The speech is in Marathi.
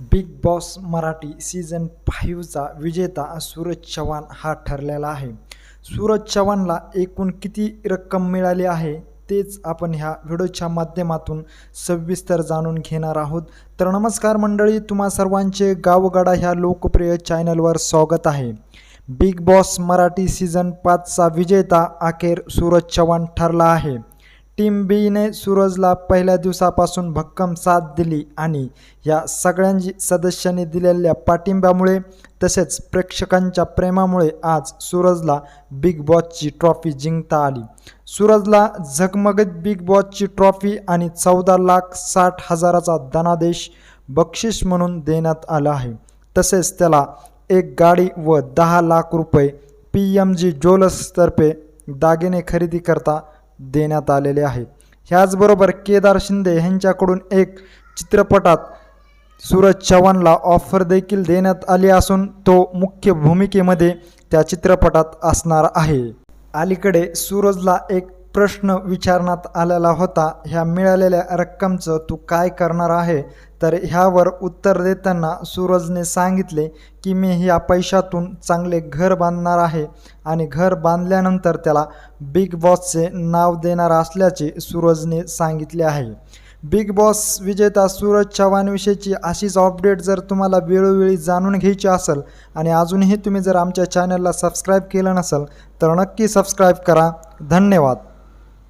बिग बॉस मराठी सीझन फाईव्हचा विजेता सूरज चव्हाण हा ठरलेला आहे. सूरज चव्हाणला एकूण किती रक्कम मिळाली आहे तेच आपण ह्या व्हिडिओच्या माध्यमातून सविस्तर जाणून घेणार आहोत. तर नमस्कार मंडळी तुम्हा सर्वांचे गावगाडा ह्या लोकप्रिय चॅनलवर स्वागत आहे. बिग बॉस मराठी सीझन पाचचा विजेता अखेर सूरज चव्हाण ठरला आहे. टीम बीने सूरजला पहिल्या दिवसापासून भक्कम साथ दिली आणि या सगळ्यांची सदस्यांनी दिलेल्या पाठिंब्यामुळे तसेच प्रेक्षकांच्या प्रेमामुळे आज सूरजला बिग बॉसची ट्रॉफी जिंकता आली. सूरजला झगमगत बिग बॉसची ट्रॉफी आणि चौदा लाख साठ हजाराचा धनादेश बक्षीस म्हणून देण्यात आला आहे. तसेच त्याला एक गाडी व दहा लाख रुपये पी एम जी ज्वेलर्सतर्फे दागिने खरेदी करता देण्यात आलेले आहे. ह्याचबरोबर केदार शिंदे यांच्याकडून एक चित्रपटात सूरज चव्हाणला ऑफर देखील देण्यात आली असून तो मुख्य भूमिकेमध्ये त्या चित्रपटात असणार आहे. अलीकडे सूरजला एक प्रश्न विचारण्यात आलेला होता ह्या मिळालेल्या रक्कमचं तू काय करणार आहे? तर ह्यावर उत्तर देताना सूरजने सांगितले की मी ह्या पैशातून चांगले घर बांधणार आहे आणि घर बांधल्यानंतर त्याला बिग बॉसचे नाव देणार असल्याचे सूरजने सांगितले आहे. बिग बॉस विजेता सूरज चव्हाणविषयीची अशीच अपडेट जर तुम्हाला वेळोवेळी जाणून घ्यायची असेल आणि अजूनही तुम्ही जर आमच्या चॅनलला सबस्क्राईब केलं नसेल तर नक्की सबस्क्राईब करा. धन्यवाद.